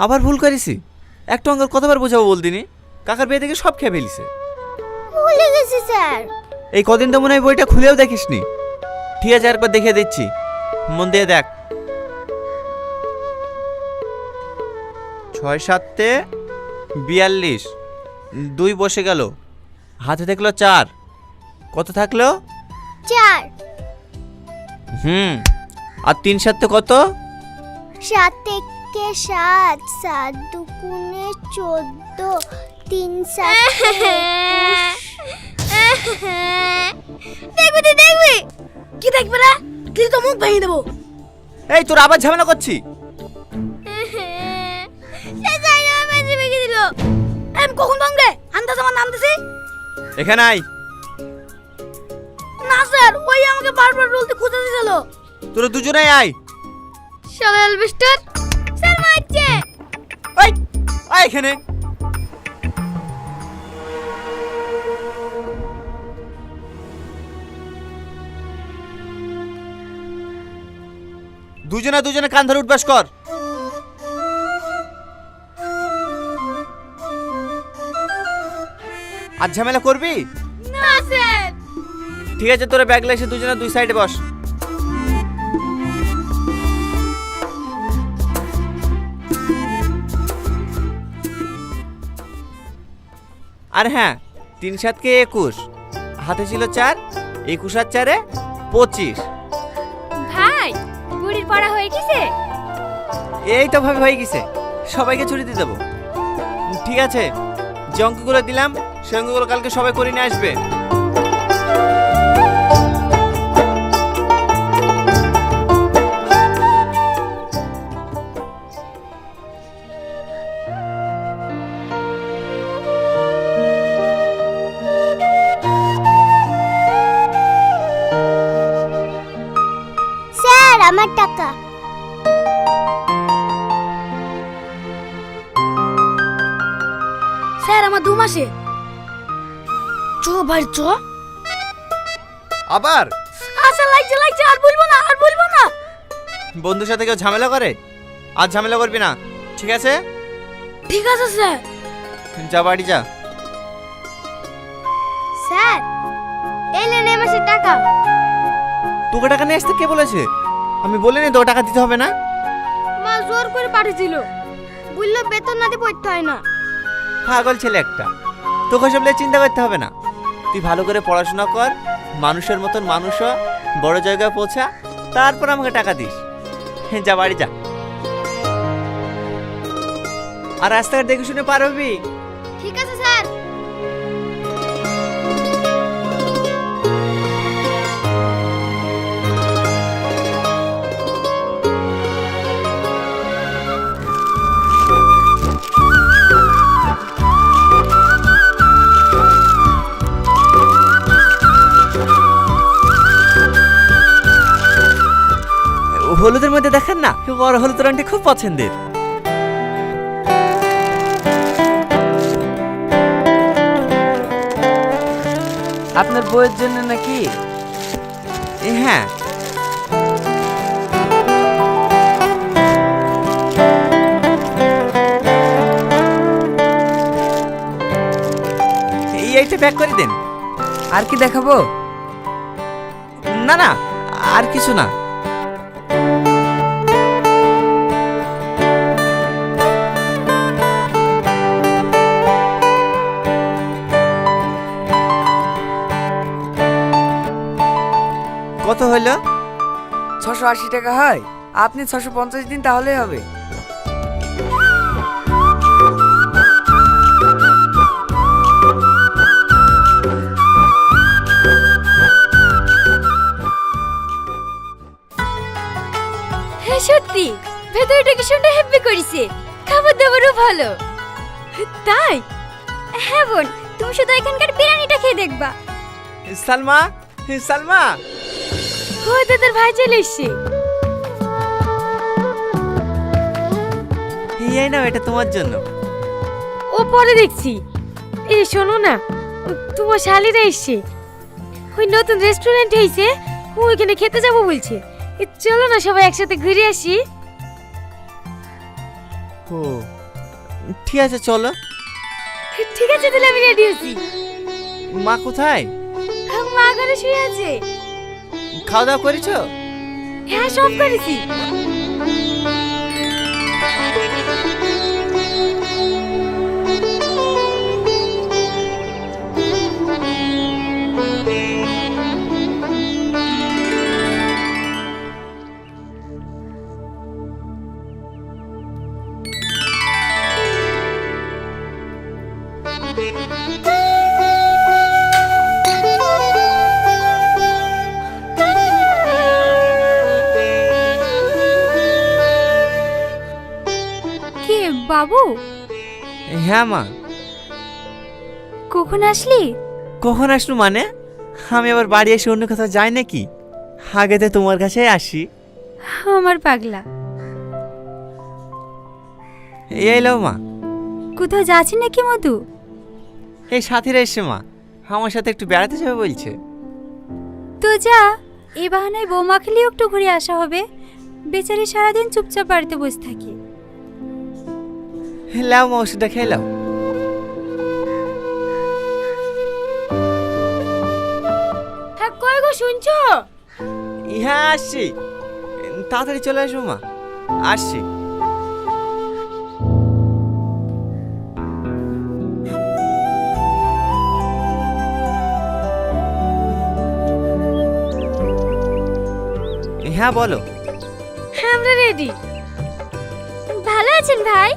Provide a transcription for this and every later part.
আবার ভুল করেছি। একটা অঙ্কের কতবার বোঝাবো বলদিনি? কাকার বিয়ে থেকে সব খেয়ে ফেলিছে। ভুলে গেছি স্যার। এই কদিন তো মনে হয় বইটা খুলেও দেখিসনি। ঠিক আছে একবার দেখে দিচ্ছি। মন দিয়ে দেখ। ছয় সাতে বিয়াল্লিশ। দুই বসে গেল। হাতে থাকল চার। কত থাকল? চার। হুম। আর তিন সাতে কত? সাত থেকে সাত? সাত দুগুণে চোদ্দ তিন সাত দেখবি তুই দেখবি। কি দেখবে রে? তুই তো মুখ ভেঙে দেবো। এই তোর আবার ঝামেলা করছি? না আমি কখন ভাঙবে আন্দাজ আমার নাম দিছি। এখানে আয়। না স্যার ওই আমাকে বারবার বলতে খুঁজে দিছিল। তোরা দুজনেই আয়। শালা অ্যালবেস্টার আয় এখানে। দুজনে দুজনে কান ধরে উঠবাস কর। আর ঝামেলা করবি? না স্যার। ঠিক আছে তোরা ব্যাগ এসে দুজনে দুই সাইডে বস। আর হ্যাঁ তিন সাতকে একুশ। হাতে ছিল চার একুশ আর চারে পঁচিশ। ভাই বুড়ির পড়া হয়ে গেছে? এই তো ভাবে হয়ে গেছে। সবাইকে ছুটি দিয়ে দেবো। ঠিক আছে যে অঙ্কগুলো দিলাম সে অঙ্কগুলো কালকে সবাই করে নিয়ে আসবে। স্যার আমার দু মাসে। চ ভাই চ। আবার? আচ্ছা লাগছে লাগছে আর বলব না আর বলব না। বন্ধুর সাথে কেউ ঝামেলা করে? আর ঝামেলা করবি না। ঠিক আছে? ঠিক আছে স্যার। যা বাড়ি যা। স্যার এই মাসের টাকা। তোকে টাকা নিয়ে আসতে কে বলেছে? আমি বলিনি তোকে টাকা দিতে হবে না? মা জোর করে পাঠিয়েছিল। বলল বেতন না দিয়ে পড়তে হয় না। পাগল ছেলে একটা। তোকে সব চিন্তা করতে হবে না। তুই ভালো করে পড়াশোনা কর, মানুষের মতন মানুষ বড় জায়গায় পৌঁছা, তারপর আমাকে টাকা দিস। যা বাড়ি যা। আর রাস্তাঘাট দেখে শুনে পারবি? হলুদের মধ্যে দেখেন না? বড় হলুদ রঙটি খুব পছন্দের। আপনার বইয়ের জন্য নাকি? হ্যাঁ। এই এইটা প্যাক করে দেন। আর কি দেখাবো? না না আর কিছু না। কত হলো? ছশো আশি টাকা হয়। আপনি ছশো পঞ্চাশ দিন তাহলেই হবে। হ্যাঁ সত্যি? ভেতরে ডেকোরেশনটা হেভি করেছে। খাবার দাবারও ভালো। তাই? হ্যাঁ বোন তুমি শুধু এখানকার বিরিয়ানিটা খেয়ে দেখবা। সালমা সালমা! ও দাদার ভাই চলে এসছে। এই নাও এটা তোমার জন্য। ও পরে দেখছি। এ শোনো না তোমার শালিরা এসছে। ওই নতুন রেস্টুরেন্ট হয়েছে ওইখানে খেতে যাব বলছে। এ, চলো না সবাই একসাথে ঘুরে আসি। ও ঠিক আছে চলো। ঠিক আছে তাহলে আমি রেডি আছি। মা কোথায়? মা ঘরে শুয়ে আছে। খাওয়া দাওয়া করেছ? হ্যাঁ সব করেছি। কে বাবু? হ্যাঁ মা। কখন আসলি? কখন আসলু মানে? আমি আবার বাড়ি এসে অন্য কোথাও যাই নাকি? আগেতে তোমার কাছেই আসি। আমার পাগলা। এই এলো মা। কোথাও যাচ্ছি নাকি মধু? এই সাথীরা এসছে মা। আমার সাথে একটু বেড়াতে যাবে বলছে। তো যা এই বাহানায় বৌমা খেলেও একটু ঘুরে আসা হবে। বেচারি সারাদিন চুপচাপ বাড়িতে বসে থাকি। লাও মা ওষুধটা খেয়ে লাও। হ্যাঁ কই গো শুনছো? হ্যাঁ আসছি। তাড়াতাড়ি চলে আসো মা আসছি। হ্যাঁ বলো। হ্যাঁ আমরা রেডি ভালো আছেন ভাই?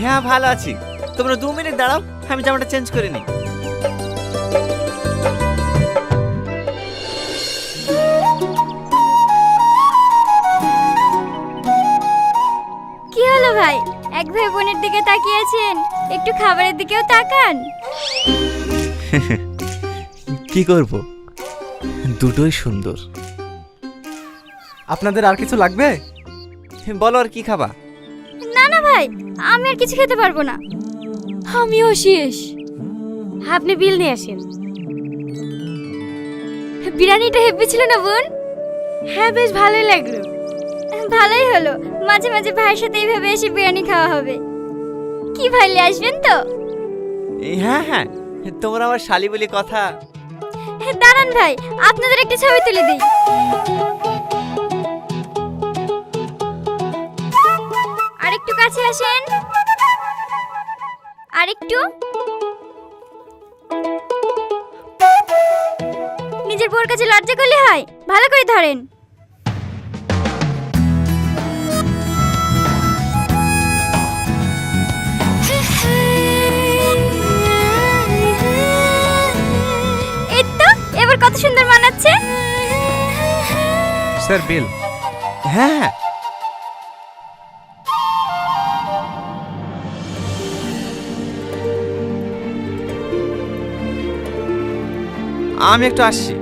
হ্যাঁ ভালো আছি। তোমরা দু মিনিট দাঁড়াও আমি জামাটা চেঞ্জ করে নিই। কি হলো ভাই? এক ভাই বোনের দিকে তাকিয়েছেন একটু খাবারের দিকেও তাকান। কি করব? দুটোই সুন্দর। আপনাদের আর কিছু লাগবে? বলো আর কি খাবা? না না ভাই আমি আর কিছু খেতে পারব না। আমিও শেষ। আপনি বিল নিয়ে আসেন। বিরিয়ানিটা হেভি ছিল না বোন? হ্যাঁ বেশ ভালোই লাগল। ভালোই হলো। মাঝে মাঝে ভাইয়ের সাথে এইভাবে এসে বিরিয়ানি খাওয়া হবে। কি ভাইলে আসবেন তো? হ্যাঁ হ্যাঁ। তোমরা আমার শালি বলি কথা। দাঁড়ান ভাই আপনাদের একটা ছবি তুলে দিই। কাছে আসেন। আরেকটু। নিজের বোর কাছে লজ্জা করলে হয়। ভালো করে ধরেন। এবার কত সুন্দর মানাচ্ছে। Sir, bill. হ্যাঁ। আমি একটু আসছি।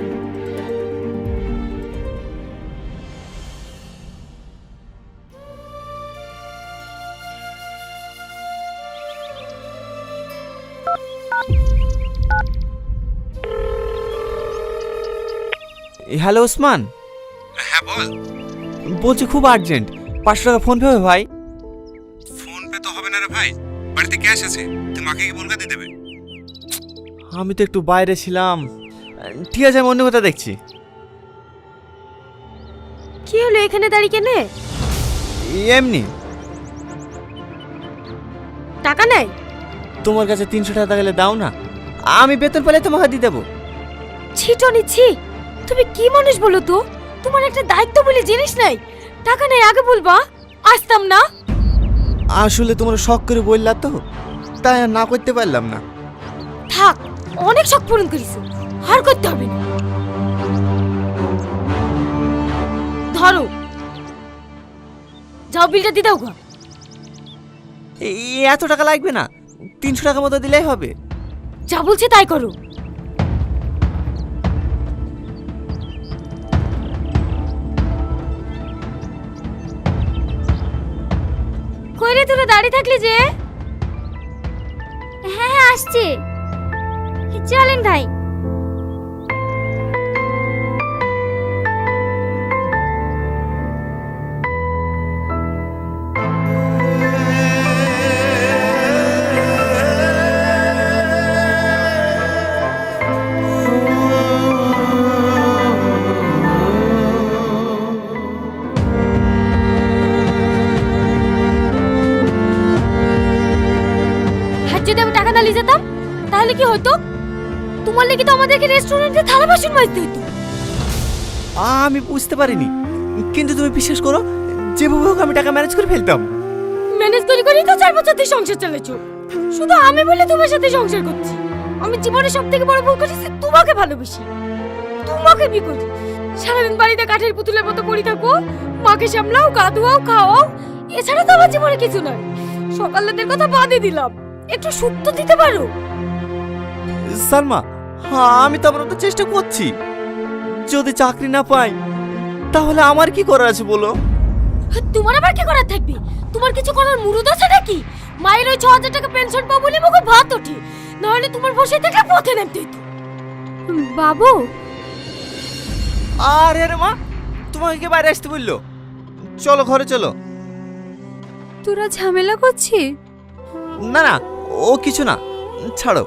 হ্যালো ওসমান। হ্যাঁ বল। বলছি খুব আর্জেন্ট। পাঁচশো টাকা ফোন পে হবে ভাই? ফোন পে তো হবে না রে ভাই। বাড়িতে ক্যাশ আছে। তুই মাকে কি বলকা দিয়ে দেবে? আমি তো একটু বাইরে ছিলাম। ঠিক আছে আমি অন্য কথা দেখছি। কি হলো এখানে দাঁড়িয়ে কেনে? এমনি। টাকা নাই? তোমার কাছে তিনশো টাকা গেলে দাও না। আমি বেতন পেলে তোমাকে দিয়ে দেবো। ছিটো নিচ্ছি তুমি কি মানুষ বলো তো? তোমার একটা দায়িত্ব বলে জিনিস নাই। টাকা নাই আগে বলবা। আসতাম না। আসলে তোমরা শখ করে বললা তো। তাই আর না করতে পারলাম না। থাক অনেক শখ পূরণ করিস আর করতে হবে না। ধরো যাও বিলটা দিয়ে দাও গো। এই এত টাকা লাগবে না তিনশো টাকা মতো দিলেই হবে। যা বলছে তাই করো। কইরে তোরা দাঁড়িয়ে থাকলি যে? হ্যাঁ হ্যাঁ আসছি। চলেন ভাই? আমাদেরকে রেস্টুরেন্টে থালা বাসন মাজতে হতো। আমি বুঝতে পারিনি। কিন্তু তুমি বিশ্বাস করো যেভাবে হোক আমি টাকা ম্যানেজ করে ফেলতাম। ম্যানেজ করে করেই তো চার বছর দিয়ে সংসার চালাচ্ছো। শুধু আমি বলে তোমার সাথে সংসার করছি। আমি জীবনে সব থেকে বড় ভুল করেছি তোমাকে ভালোবেসি। তোমাকে বি করি সারাদিন বাড়িতে কাঠের পুতুলের মতো পড়ে থাকো মাকে সামলাও গা ধোয়াও খাওয়াও। এছাড়া তো আমার জীবনে কিছু নয় সকালের কথা বাদে দিলাম। একটু সুখ তো দিতে পারো। সালমা আমি তো মতো চেষ্টা করছি। যদি চাকরি না পাই তাহলে আমার কি করার আছে বলো? তোমার আবার কি করার থাকবে? তোমার কিছু করার মুরুদ আছে নাকি? মায়ের ওই ছ হাজার টাকা পেনশন পাবো বলে মুখে ভাত ওঠে। নাহলে তোমার বসে থেকে পথে নামতে বাবু। আরে রে মা তোমাকে কে বাইরে আসতে বলল? চলো ঘরে চলো। তোরা ঝামেলা করছিস? না না ও কিছু না। ছাড়ো।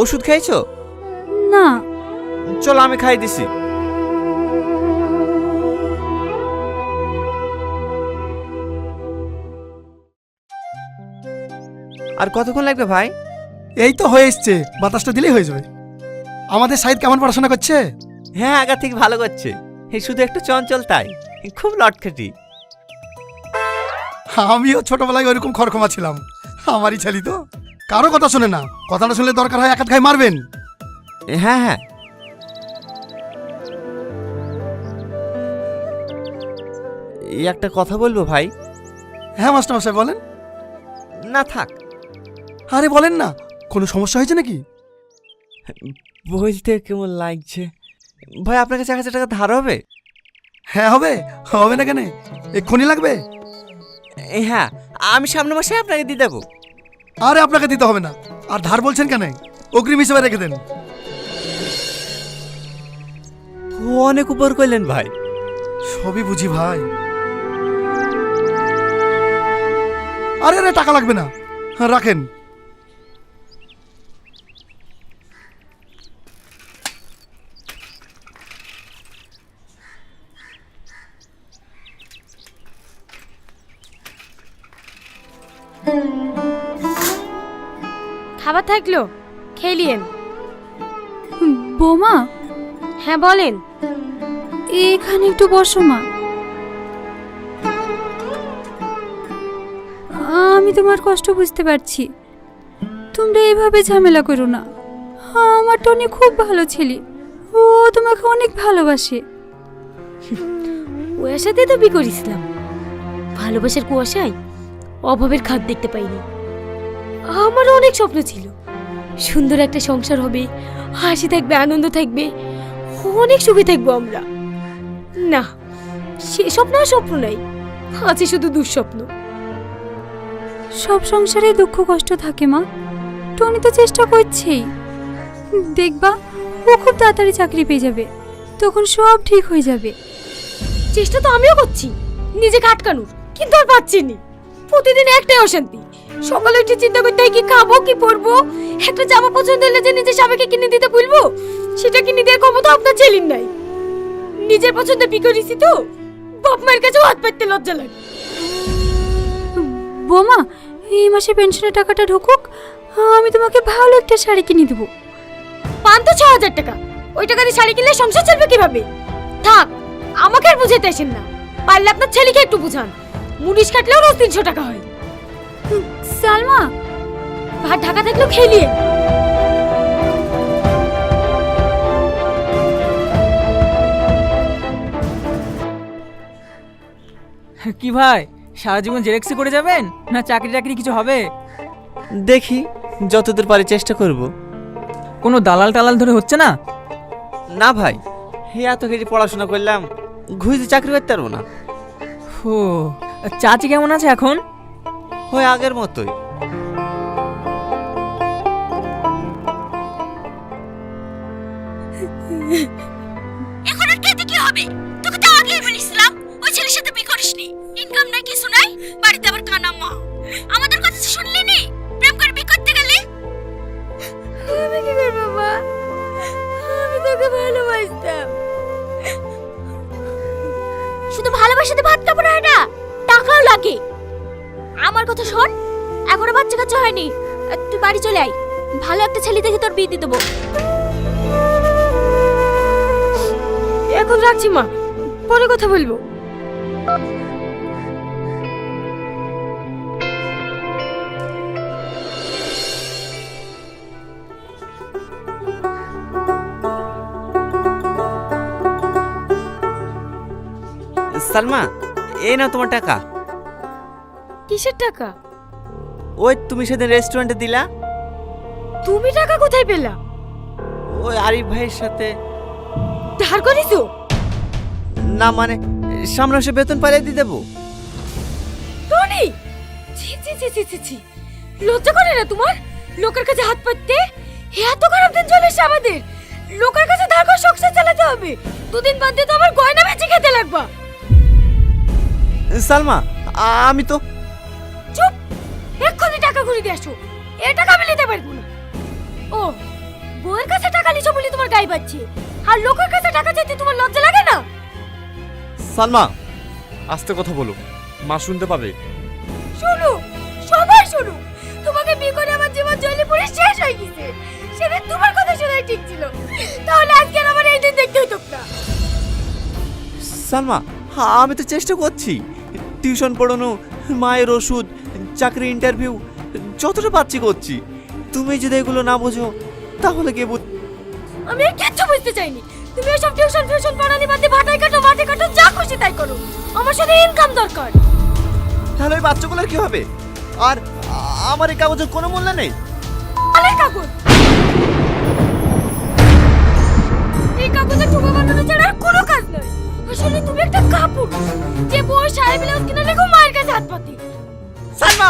ওষুধ খাইছো? না। চলো আমি খাই দিছি। আর কতক্ষণ লাগবে ভাই? এই তো হয়ে এসছে বাতাসটা দিলেই হয়ে যাবে। আমাদের সাইড কেমন পড়াশোনা করছে? হ্যাঁ আগা থেকে ভালো করছে। এই শুধু একটু চঞ্চল তাই খুব লটখেটি। আমিও ছোটবেলায় ওইরকম খরখমা ছিলাম। আমারই ছেলি তো কারও কথা শুনে না। কথাটা শুনলে দরকার হয় একাত খাই মারবেন। হ্যাঁ হ্যাঁ। এই একটা কথা বলব ভাই? হ্যাঁ মাস্টার মশাই বলেন। না থাক। আরে বলেন না কোনো সমস্যা হয়েছে নাকি? বলতে কেমন লাগছে? ভাই আপনার কাছে এক হাজার টাকা ধার হবে? হ্যাঁ হবে। হবে না কেন? এক্ষুনি লাগবে? হ্যাঁ আমি সামনে মাসে আপনাকে দিয়ে দেবো। আরে আপনাকে দিতে হবে না। আর ধার বলছেন কেন? অগ্রিম হিসেবে রেখে দেন। অনেক উপর করলেন ভাই। সবই বুঝি ভাই। আরে আরে টাকা লাগবে না। হ্যাঁ রাখেন। খাবার থাকল খেলিয়েন বোমা হ্যাঁ বলেন। এখানে একটু বসো মা। আমি তোমার কষ্ট বুঝতে পারছি। তোমরা এইভাবে ঝামেলা করো না। আমার টনি খুব ভালো ছেলে। ও তোমাকে অনেক ভালোবাসে। ওর সাথে তো বি করেছিলাম। ভালোবাসার কুয়াশায় অভাবের খাদ দেখতে পাইনি। আমারও অনেক স্বপ্ন ছিল। সুন্দর একটা সংসার হবে হাসি থাকবে আনন্দ থাকবে। অনেক সুখে থাকব আমরা। না সে স্বপ্ন স্বপ্ন নাই আছে শুধু দুঃস্বপ্ন। সব সংসারে দুঃখ কষ্ট থাকে মা। টনি তো চেষ্টা করছেই। দেখবা ও খুব তাড়াতাড়ি চাকরি পেয়ে যাবে। তখন সব ঠিক হয়ে যাবে। চেষ্টা তো আমিও করছি নিজেকে আটকানোর কিন্তু আর পাচ্ছি নি। প্রতিদিন একটাই অশান্তি সকালে উঠে চিন্তা করতে হয় কি খাব কি পরবো? একটা জামা পছন্দ হলে যে নিজের স্বামীকে কিনে দিতে বলব সেটা কিনে দেওয়ার ক্ষমতা আপনার ছেলের নাই। নিজের পছন্দে বিকরিছি তো। বাপ মায়ের কাছেও হাত পাততে লজ্জা লাগে। বোমা এই মাসে পেনশনের টাকাটা ঢুকুক আমি তোমাকে ভালো একটা শাড়ি কিনে দেবো। পান তো ছ হাজার টাকা। ওই টাকা দিয়ে শাড়ি কিনলে সংসার চলবে কীভাবে? থাক আমাকে আর বুঝাতে আসেন না। পারলে আপনার ছেলেকে একটু বুঝান। মুনিশ কাটলেও রোজ তিনশো টাকা হয়। সালমা ভাত ঢাকা থাকলেও খেলিয়ে কি ভাই সারা জীবন জেরেক্সি করে যাবেন? না চাকরি টাকরি কিছু হবে? দেখি যতদূর পারি চেষ্টা করব। কোনো দালাল টালাল ধরে হচ্ছে না? না ভাই হে এত কিছু পড়াশোনা করলাম ঘুষে চাকরি করতে পারব না। ও চাচি কেমন আছে এখন? হয় আগের মতোই। এখন আর খেতে কি হবে? তোকে তো আগেই বলেছিলাম, ওই ছেলের সাথে বিয়ে করিসনি। ইনকাম নাই, কিছু নাই, বাড়িতে আবার কানা মা আমাদের হয়নি। তুই বাড়ি চলে আয়। ভালো একটা ছেলে দেখে তোর বিয়ে দিয়ে দেবো। এখন রাখছি মা। পরে কথা বলব। সালমা এই নাও তোমার টাকা। কিসের টাকা? ওই তুমি সেদিন রেস্টুরেন্টে দিলা? তুমি টাকা কোথায় পেলা? ওই আরিফ ভাইয়ের সাথে। ধার করিছো? না মানে সামনে এসে বেতন পালিয়ে দিয়ে দেবো। টনি! ছি ছি ছি ছি ছি ছি। লজ্জা করে না তোমার? লোকের কাছে হাত পাততে এত খারাপ দিন চলে এসছে আমাদের। লোকের কাছে ধার করে সংসার চালাতে হবে। দুদিন বাদ দিয়ে তো আমার গয়না বেচে খেতে লাগবা। সালমা আমি তো আসো এ টাকা আমি নিতে পারব না। ও বউয়ের কাছে টাকা নিছো বলে তোমার গায়ে বাজছে। আর লোকের কাছে টাকা চাইতে তোমার লজ্জা লাগে না? সালমা আস্তে কথা বলো। মা শুনতে পাবে। শোনো সবাই শোনো। তোমাকে বিয়ে করে আমার জীবন জলে পড়ে শেষ হয়ে গেছে। সেদিন তোমার কথা শোনাই ঠিক ছিল। তাহলে আজকে আর আমার এই দিন দেখতে হতো না। সালমা আমি তো চেষ্টা করছি। টিউশন পড়ানো মায়ের ওষুধ চাকরি ইন্টারভিউ যতটা পাচ্ছি করছি। তুমি যদি এগুলো না বোঝো তাহলে কে বুঝ আমি আর কিচ্ছু বুঝতে চাইনি। তুমি এসব টিউশন ফিউশন পড়ানি বাদে ভাটাই কাটো মাঠে কাটো যা খুশি তাই করো। আমার সাথে ইনকাম দরকার। তাহলে ওই বাচ্চাগুলোর কি হবে? আর আমার এই কাগজের কোনো মূল্য নেই? আলের কাগজ। এই কাগজে টুপা বাঁধানো ছাড়া আর কোনো কাজ নয় আসলে তুমি একটা কাপড় যে বউ সাহেব ব্লাউজ কিনে লেগো মায়ের কাছে হাত পাতি। সালমা